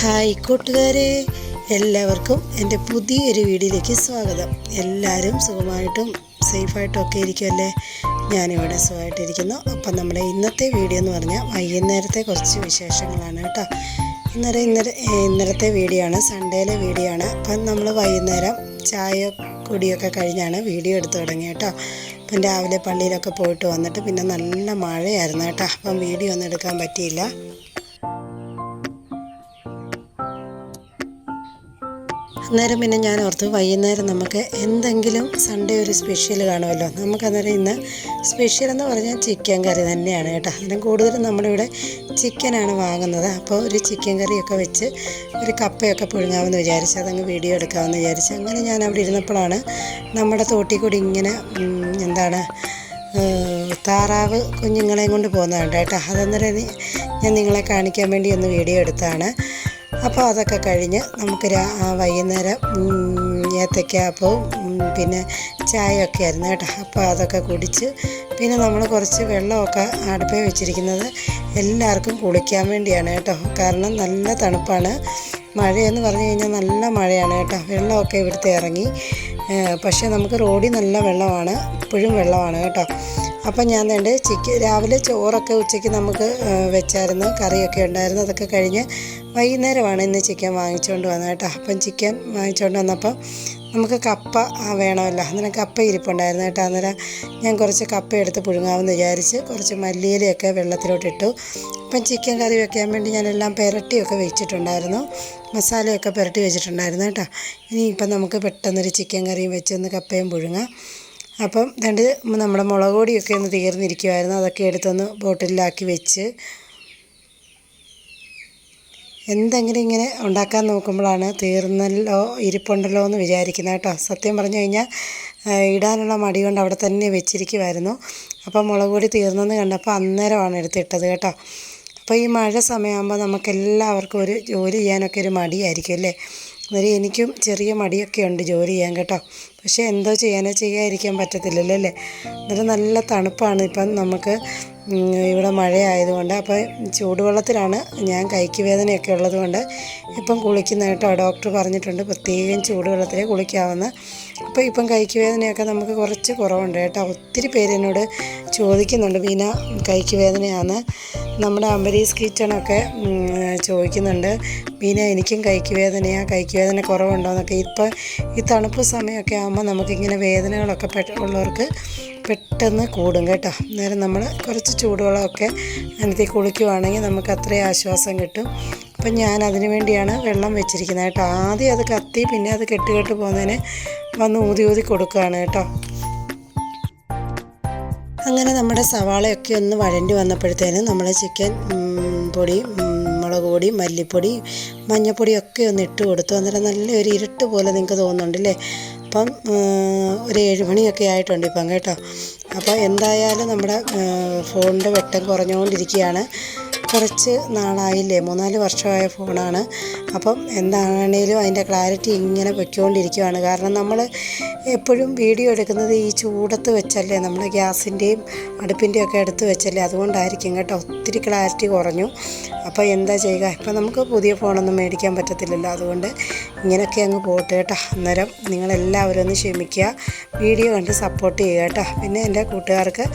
Hi കൂട്ടുകാരെ എല്ലാവർക്കും എന്റെ പുതിയൊരു വീഡിയോയിലേക്ക് സ്വാഗതം. എല്ലാവരും സുഖമായിട്ടും സേഫായിട്ടും ഒക്കെ ഇരിക്കുമല്ലേ ഞാനിവിടെ സുഖമായിട്ടിരിക്കുന്നു. അപ്പം നമ്മുടെ ഇന്നത്തെ വീഡിയോ എന്ന് പറഞ്ഞാൽ വൈകുന്നേരത്തെ കുറച്ച് വിശേഷങ്ങളാണ് കേട്ടോ. ഇന്നലെ ഇന്നലെ ഇന്നലത്തെ വീഡിയോ ആണ് സൺഡേയിലെ വീഡിയോ ആണ്. അപ്പം നമ്മൾ വൈകുന്നേരം ചായ കുടിയൊക്കെ കഴിഞ്ഞാണ് വീഡിയോ എടുത്തു തുടങ്ങിയത് കേട്ടോ. അപ്പം രാവിലെ പള്ളിയിലൊക്കെ പോയിട്ട് വന്നിട്ട് പിന്നെ നല്ല മഴയായിരുന്നു കേട്ടോ. അപ്പം വീഡിയോ ഒന്നും എടുക്കാൻ പറ്റിയില്ല. അന്നേരം പിന്നെ ഞാൻ ഓർത്തു വൈകുന്നേരം നമുക്ക് എന്തെങ്കിലും സൺഡേ ഒരു സ്പെഷ്യൽ കാണുമല്ലോ. നമുക്കന്നേരം ഇന്ന് സ്പെഷ്യൽ എന്ന് പറഞ്ഞാൽ ചിക്കൻ കറി തന്നെയാണ് കേട്ടോ. അതിനും കൂടുതലും നമ്മളിവിടെ ചിക്കനാണ് വാങ്ങുന്നത്. അപ്പോൾ ഒരു ചിക്കൻ കറിയൊക്കെ വെച്ച് ഒരു കപ്പയൊക്കെ പുഴുങ്ങാമെന്ന് വിചാരിച്ച് അതങ്ങ് വീഡിയോ എടുക്കാമെന്ന് വിചാരിച്ച് അങ്ങനെ ഞാൻ അവിടെ ഇരുന്നപ്പോഴാണ് നമ്മുടെ തോട്ടിൽ കൂടി ഇങ്ങനെ എന്താണ് താറാവ് കുഞ്ഞുങ്ങളെയും കൊണ്ട് പോകുന്നതാണ് കേട്ടോ. അതന്നേരം ഞാൻ നിങ്ങളെ കാണിക്കാൻ വേണ്ടി ഒന്ന് വീഡിയോ എടുത്താണ് അപ്പോൾ അതൊക്കെ കഴിഞ്ഞ് നമുക്ക് വൈകുന്നേരം ഏത്തക്കാപ്പവും പിന്നെ ചായയൊക്കെ ആയിരുന്നു കേട്ടോ. അപ്പോൾ അതൊക്കെ കുടിച്ച് പിന്നെ നമ്മൾ കുറച്ച് വെള്ളമൊക്കെ അടുപ്പേ വെച്ചിരിക്കുന്നത് എല്ലാവർക്കും കുളിക്കാൻ വേണ്ടിയാണ് കേട്ടോ. കാരണം നല്ല തണുപ്പാണ്. മഴയെന്ന് പറഞ്ഞു കഴിഞ്ഞാൽ നല്ല മഴയാണ് കേട്ടോ. വെള്ളമൊക്കെ ഇവിടുത്തെ ഇറങ്ങി. പക്ഷേ നമുക്ക് റോഡിൽ നല്ല വെള്ളമാണ്. ഇപ്പോഴും വെള്ളമാണ് കേട്ടോ. അപ്പം ഞാൻ വേണ്ട ചിക്കൻ രാവിലെ ചോറൊക്കെ ഉച്ചയ്ക്ക് നമുക്ക് വെച്ചായിരുന്നു. കറിയൊക്കെ ഉണ്ടായിരുന്നു. അതൊക്കെ കഴിഞ്ഞ് വൈകുന്നേരമാണ് ഇന്ന് ചിക്കൻ വാങ്ങിച്ചുകൊണ്ട് വന്നത് കേട്ടോ. അപ്പം ചിക്കൻ വാങ്ങിച്ചുകൊണ്ട് വന്നപ്പം നമുക്ക് കപ്പ വേണമല്ലോ. അന്നേരം കപ്പ ഇരിപ്പുണ്ടായിരുന്നു കേട്ടോ. അന്നേരം ഞാൻ കുറച്ച് കപ്പ എടുത്ത് പുഴുങ്ങാമെന്ന് വിചാരിച്ച് കുറച്ച് മല്ലിയിലയൊക്കെ വെള്ളത്തിലോട്ടിട്ടു. അപ്പം ചിക്കൻ കറി വെക്കാൻ വേണ്ടി ഞാനെല്ലാം പുരട്ടിയൊക്കെ വെച്ചിട്ടുണ്ടായിരുന്നു. മസാലയൊക്കെ പുരട്ടി വെച്ചിട്ടുണ്ടായിരുന്നു കേട്ടോ. ഇനിയിപ്പം നമുക്ക് പെട്ടെന്നൊരു ചിക്കൻ കറിയും വെച്ചൊന്ന് കപ്പയും പുഴുങ്ങാം. അപ്പം രണ്ട് നമ്മുടെ മുളക് പൊടിയൊക്കെ ഒന്ന് തീർന്നിരിക്കുമായിരുന്നു അതൊക്കെ എടുത്തൊന്ന് ബോട്ടിലാക്കി വെച്ച് എന്തെങ്കിലും ഇങ്ങനെ ഉണ്ടാക്കാൻ നോക്കുമ്പോഴാണ് തീർന്നല്ലോ ഇരിപ്പുണ്ടല്ലോ എന്ന് വിചാരിക്കുന്നത് കേട്ടോ. സത്യം പറഞ്ഞു കഴിഞ്ഞാൽ ഇടാനുള്ള മടി കൊണ്ട് അവിടെ തന്നെ വെച്ചിരിക്കുമായിരുന്നു അപ്പോൾ മുളക് പൊടി തീർന്നെന്ന് കണ്ടപ്പോൾ അന്നേരമാണ് എടുത്തിട്ടത് കേട്ടോ. അപ്പോൾ ഈ മഴ സമയമാകുമ്പോൾ നമുക്കെല്ലാവർക്കും ഒരു ജോലി ചെയ്യാനൊക്കെ ഒരു മടിയായിരിക്കും അല്ലേ? അന്നേരം എനിക്കും ചെറിയ മടിയൊക്കെ ഉണ്ട് ജോലി ചെയ്യാൻ കേട്ടോ. പക്ഷേ എന്തോ ചെയ്യാനോ ചെയ്യാതിരിക്കാൻ പറ്റത്തില്ലല്ലോ അല്ലേ? എന്നിട്ട് നല്ല തണുപ്പാണ് ഇപ്പം നമുക്ക് ഇവിടെ മഴയായതുകൊണ്ട്. അപ്പോൾ ചൂടുവെള്ളത്തിലാണ് ഞാൻ കൈക്ക് വേദനയൊക്കെ ഉള്ളതുകൊണ്ട് ഇപ്പം കുളിക്കുന്ന കേട്ടോ ഡോക്ടർ പറഞ്ഞിട്ടുണ്ട്. പ്രത്യേകം ചൂടുവെള്ളത്തിലേ കുളിക്കാവുന്ന അപ്പോൾ ഇപ്പം കൈക്ക് വേദനയൊക്കെ നമുക്ക് കുറച്ച് കുറവുണ്ട് കേട്ടോ. ഒത്തിരി പേര് എന്നോട് ചോദിക്കുന്നുണ്ട് ബീന കൈക്ക് വേദനയാണ് നമ്മുടെ അംബരീസ് കിച്ചണൊക്കെ ചോദിക്കുന്നുണ്ട് ബീന എനിക്കും കൈക്ക് വേദനയാണ് കൈക്ക് വേദന കുറവുണ്ടോയെന്നൊക്കെ ഇപ്പം ഈ തണുപ്പ് സമയമൊക്കെ ആകുമ്പോൾ നമുക്കിങ്ങനെ വേദനകളൊക്കെ ഉള്ളവർക്ക് പെട്ടെന്ന് കൂടും കേട്ടോ. അന്നേരം നമ്മൾ കുറച്ച് ചൂടുവെള്ളമൊക്കെ അതിനകത്ത് കുളിക്കുവാണെങ്കിൽ നമുക്ക് അത്രയും ആശ്വാസം കിട്ടും. അപ്പം ഞാൻ അതിന് വേണ്ടിയാണ് വെള്ളം വെച്ചിരിക്കുന്നത് കേട്ടോ. ആദ്യം അത് കത്തി പിന്നെ അത് കെട്ടുകെട്ട് കെട്ട് പോകുന്നതിന് വന്ന് ഊതി ഊതി കൊടുക്കുകയാണ് കേട്ടോ. അങ്ങനെ നമ്മുടെ സവാളയൊക്കെ ഒന്ന് വഴണ്ടി വന്നപ്പോഴത്തേനും നമ്മൾ ചിക്കൻ പൊടി മുളക് പൊടി മല്ലിപ്പൊടി മഞ്ഞൾപ്പൊടിയൊക്കെ ഒന്ന് ഇട്ട് കൊടുത്തു. അന്നേരം നല്ലൊരു ഇരുട്ട് പോലെ നിങ്ങൾക്ക് തോന്നുന്നുണ്ടല്ലേ അപ്പം ഒരു ഏഴ് മണിയൊക്കെ ആയിട്ടുണ്ട് ഇപ്പം കേട്ടോ. അപ്പോൾ എന്തായാലും നമ്മുടെ ഫോണിന്റെ വെട്ടം കുറഞ്ഞുകൊണ്ടിരിക്കുകയാണ്. കുറച്ച് നാളായില്ലേ? മൂന്നാൽ വർഷമായ ഫോണാണ് അപ്പം എന്താണേലും അതിന്റെ ക്ലാരിറ്റി ഇങ്ങനെ പൊയ്ക്കൊണ്ടിരിക്കുകയാണ് കാരണം നമ്മൾ എപ്പോഴും വീഡിയോ എടുക്കുന്നത് ഈ ചൂടത്ത് വെച്ചല്ലേ നമ്മൾ ഗ്യാസിന്റെയും അടുപ്പിന്റെയും ഒക്കെ എടുത്ത് വെച്ചല്ലേ. അതുകൊണ്ടായിരിക്കും കേട്ടോ ഒത്തിരി ക്ലാരിറ്റി കുറഞ്ഞു. അപ്പോൾ എന്താ ചെയ്യുക ഇപ്പം നമുക്ക് പുതിയ ഫോണൊന്നും മേടിക്കാൻ പറ്റത്തില്ലല്ലോ. അതുകൊണ്ട് ഇങ്ങനെയൊക്കെ അങ്ങ് പോട്ടെ കേട്ടോ. അന്നേരം നിങ്ങളെല്ലാവരും ഒന്ന് ക്ഷമിക്കുക. വീഡിയോ കണ്ട് സപ്പോർട്ട് ചെയ്യുക കേട്ടോ. പിന്നെ എന്റെ കൂട്ടുകാർക്ക്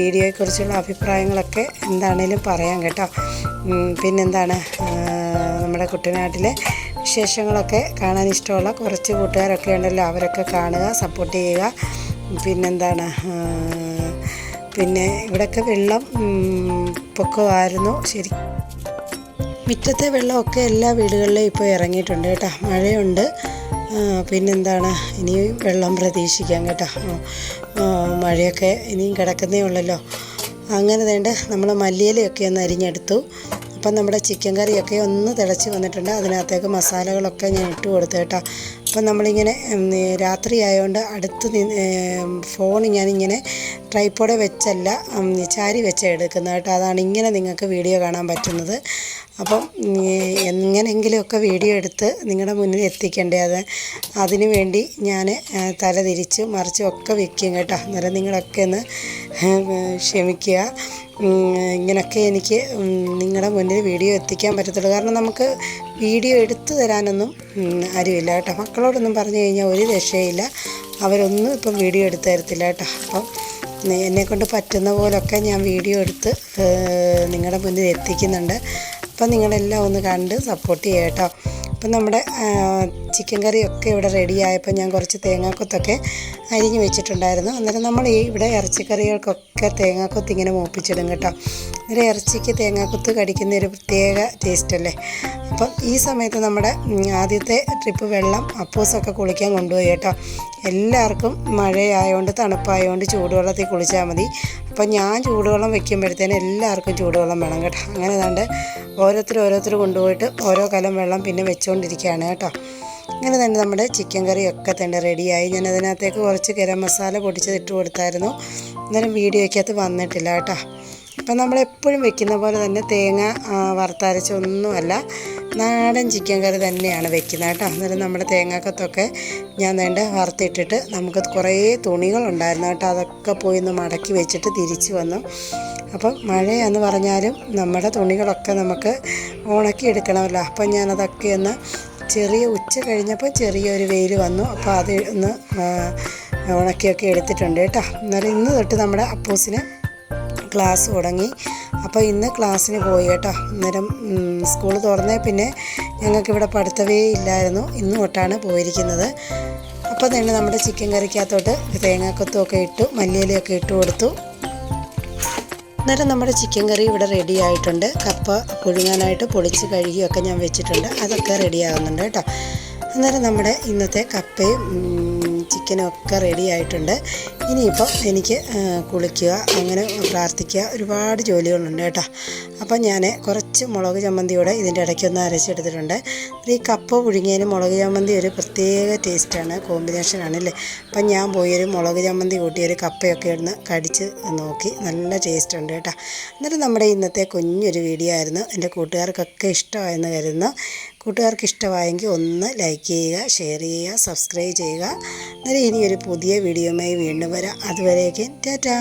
വീഡിയോയെക്കുറിച്ചുള്ള അഭിപ്രായങ്ങളൊക്കെ എന്താണേലും പറയാം കേട്ടോ. പിന്നെന്താണ് നമ്മുടെ കുട്ടനാട്ടിലെ വിശേഷങ്ങളൊക്കെ കാണാൻ ഇഷ്ടമുള്ള കുറച്ച് കൂട്ടുകാരൊക്കെ ഉണ്ടല്ലോ അവരൊക്കെ കാണുക സപ്പോർട്ട് ചെയ്യുക. പിന്നെന്താണ് പിന്നെ ഇവിടെയൊക്കെ വെള്ളം പൊക്കമായിരുന്നു. ശരി. മുറ്റത്തെ വെള്ളമൊക്കെ എല്ലാ വീടുകളിലും ഇപ്പോൾ ഇറങ്ങിയിട്ടുണ്ട് കേട്ടോ. മഴയുണ്ട്. പിന്നെന്താണ് ഇനിയും വെള്ളം പ്രതീക്ഷിക്കാം കേട്ടോ. മഴയൊക്കെ ഇനിയും കിടക്കുന്നേ ഉള്ളല്ലോ. അങ്ങനെ വേണ്ട നമ്മൾ മല്ലിയിലയൊക്കെ ഒന്ന് അരിഞ്ഞെടുത്തു. അപ്പം നമ്മുടെ ചിക്കൻ കറിയൊക്കെ ഒന്ന് തിളച്ച് വന്നിട്ടുണ്ട്. അതിനകത്തേക്ക് മസാലകളൊക്കെ ഞാൻ ഇട്ട് കൊടുത്തു കേട്ടോ. അപ്പം നമ്മളിങ്ങനെ രാത്രി ആയതുകൊണ്ട് അടുത്ത് ഫോൺ ഞാനിങ്ങനെ ട്രൈപ്പോടെ വെച്ചല്ല ചാരി വെച്ച എടുക്കുന്നത് കേട്ടോ. അതാണ് ഇങ്ങനെ നിങ്ങൾക്ക് വീഡിയോ കാണാൻ പറ്റുന്നത്. അപ്പം എങ്ങനെയെങ്കിലുമൊക്കെ വീഡിയോ എടുത്ത് നിങ്ങളുടെ മുന്നിൽ എത്തിക്കണ്ടേ അത്. അതിനു വേണ്ടി ഞാൻ തല തിരിച്ച് മറിച്ചും ഒക്കെ വെക്കും കേട്ടോ. അന്നേരം നിങ്ങളൊക്കെ ഒന്ന് ക്ഷമിക്കുക. ഇങ്ങനെയൊക്കെ എനിക്ക് നിങ്ങളുടെ മുന്നിൽ വീഡിയോ എത്തിക്കാൻ പറ്റത്തുള്ളൂ. കാരണം നമുക്ക് വീഡിയോ എടുത്തു തരാനൊന്നും ആരുമില്ല കേട്ടോ. മക്കളോടൊന്നും പറഞ്ഞു കഴിഞ്ഞാൽ ഒരു രക്ഷയില്ല. അവരൊന്നും ഇപ്പം വീഡിയോ എടുത്തു തരത്തില്ല കേട്ടോ. അപ്പം എന്നെക്കൊണ്ട് പറ്റുന്ന പോലൊക്കെ ഞാൻ വീഡിയോ എടുത്ത് നിങ്ങളുടെ മുന്നിൽ എത്തിക്കുന്നുണ്ട്. അപ്പം നിങ്ങളെല്ലാം ഒന്ന് കണ്ട് സപ്പോർട്ട് ചെയ്യാം കേട്ടോ. അപ്പം നമ്മുടെ ചിക്കൻ കറിയൊക്കെ ഇവിടെ റെഡി ആയപ്പോൾ ഞാൻ കുറച്ച് തേങ്ങാക്കൊത്തൊക്കെ അരിഞ്ഞ് വെച്ചിട്ടുണ്ടായിരുന്നു. അന്നേരം നമ്മൾ ഈ ഇവിടെ ഇറച്ചിക്കറികൾക്കൊക്കെ തേങ്ങാക്കൊത്ത് ഇങ്ങനെ മൂപ്പിച്ചിടും കേട്ടോ. അന്നേരം ഇറച്ചിക്ക് തേങ്ങാക്കൊത്ത് കടിക്കുന്ന ഒരു പ്രത്യേക ടേസ്റ്റ് അല്ലേ? അപ്പം ഈ സമയത്ത് നമ്മുടെ ആദ്യത്തെ ട്രിപ്പ് വെള്ളം അപ്പൂസൊക്കെ കുളിക്കാൻ കൊണ്ടുപോയി കേട്ടോ. എല്ലാവർക്കും മഴയായതുകൊണ്ട് തണുപ്പായതുകൊണ്ട് ചൂടുവെള്ളത്തിൽ കുളിച്ചാൽ മതി. അപ്പം ഞാൻ ചൂടുവെള്ളം വെക്കുമ്പോഴത്തേന് എല്ലാവർക്കും ചൂടുവെള്ളം വേണം കേട്ടോ. അങ്ങനെ ഏതാണ്ട് ഓരോരുത്തർ ഓരോരുത്തർ കൊണ്ടുപോയിട്ട് ഓരോ കലം വെള്ളം പിന്നെ വെച്ചുകൊണ്ടിരിക്കുകയാണ് കേട്ടോ. ഇങ്ങനെ തന്നെ നമ്മുടെ ചിക്കൻ കറി ഒക്കെ തന്നെ റെഡിയായി ഞാൻ അതിനകത്തേക്ക് കുറച്ച് ഗരം മസാല പൊടിച്ചത് ഇട്ട് കൊടുത്തായിരുന്നു. അന്നേരം വീഡിയോയ്ക്കകത്ത് വന്നിട്ടില്ല കേട്ടോ. അപ്പം നമ്മളെപ്പോഴും വെക്കുന്ന പോലെ തന്നെ തേങ്ങ വറുത്തരച്ചൊന്നുമല്ല നാടൻ ചിക്കൻ കറി തന്നെയാണ് വെക്കുന്നത് കേട്ടോ. അന്നേരം നമ്മുടെ തേങ്ങാക്കത്തൊക്കെ ഞാൻ വേണ്ട വറുത്തിട്ടിട്ട് നമുക്ക് കുറേ തുണികളുണ്ടായിരുന്നു കേട്ടോ. അതൊക്കെ പോയി ഒന്ന് മടക്കി വെച്ചിട്ട് തിരിച്ചു വന്നു. അപ്പം മഴയെന്ന് പറഞ്ഞാലും നമ്മുടെ തുണികളൊക്കെ നമുക്ക് ഉണക്കി എടുക്കണമല്ലോ. അപ്പം ഞാനതൊക്കെ ഒന്ന് ചെറിയ ഉച്ച കഴിഞ്ഞപ്പോൾ ചെറിയൊരു വെയിൽ വന്നു. അപ്പോൾ അത് ഒന്ന് ഉണക്കിയൊക്കെ എടുത്തിട്ടുണ്ട് കേട്ടോ. എന്നാലും ഇന്ന് തൊട്ട് നമ്മുടെ അപ്പൂസിന് ക്ലാസ് തുടങ്ങി. അപ്പോൾ ഇന്ന് ക്ലാസ്സിന് പോയി കേട്ടോ. അന്നേരം സ്കൂൾ തുറന്നേ പിന്നെ ഞങ്ങൾക്കിവിടെ പഠിത്തവേ ഇല്ലായിരുന്നു. ഇന്ന് തൊട്ടാണ് പോയിരിക്കുന്നത്. അപ്പോൾ തന്നെ നമ്മുടെ ചിക്കൻ കറിക്കകത്തോട്ട് തേങ്ങാക്കൊത്തുമൊക്കെ ഇട്ടു മല്ലിയിലൊക്കെ ഇട്ട് കൊടുത്തു. അന്നേരം നമ്മുടെ ചിക്കൻ കറി ഇവിടെ റെഡി ആയിട്ടുണ്ട്. കപ്പ പുഴുങ്ങാനായിട്ട് പൊളിച്ച് കഴുകിയൊക്കെ ഞാൻ വെച്ചിട്ടുണ്ട്. അതൊക്കെ റെഡി ആകുന്നുണ്ട് കേട്ടോ. അന്നേരം നമ്മുടെ ഇന്നത്തെ കപ്പയും ഉം, ചിക്കനും ഒക്കെ റെഡി ആയിട്ടുണ്ട്. ഇനിയിപ്പോൾ എനിക്ക് കുളിക്കുക അങ്ങനെ പ്രാർത്ഥിക്കുക ഒരുപാട് ജോലികളുണ്ട് കേട്ടോ. അപ്പം ഞാൻ കുറച്ച് മുളക് ചമ്മന്തിയോടെ ഇതിന്റെ ഇടയ്ക്കൊന്ന് അരച്ചെടുത്തിട്ടുണ്ട്. ഈ കപ്പ പുഴുങ്ങിയതിന് മുളക് ചമ്മന്തി ഒരു പ്രത്യേക ടേസ്റ്റാണ് കോമ്പിനേഷനാണല്ലേ അപ്പം ഞാൻ പോയി ഒരു മുളക് ചമ്മന്തി കൂട്ടി ഒരു കപ്പയൊക്കെ ഒന്ന് കടിച്ച് നോക്കി നല്ല ടേസ്റ്റ് ഉണ്ട് കേട്ടോ. എന്നിട്ട് നമ്മുടെ ഇന്നത്തെ കുഞ്ഞൊരു വീഡിയോ ആയിരുന്നു. എന്റെ കൂട്ടുകാർക്കൊക്കെ ഇഷ്ടമായെന്ന് കരുതുന്നു. കൂട്ടുകാർക്ക് ഇഷ്ടമായെങ്കിൽ ഒന്ന് ലൈക്ക് ചെയ്യുക ഷെയർ ചെയ്യുക സബ്സ്ക്രൈബ് ചെയ്യുക. അന്നേരം ഇനി ഒരു പുതിയ വീഡിയോയുമായി വീണ്ടും വരാം. അതുവരേക്കും ടാറ്റാ.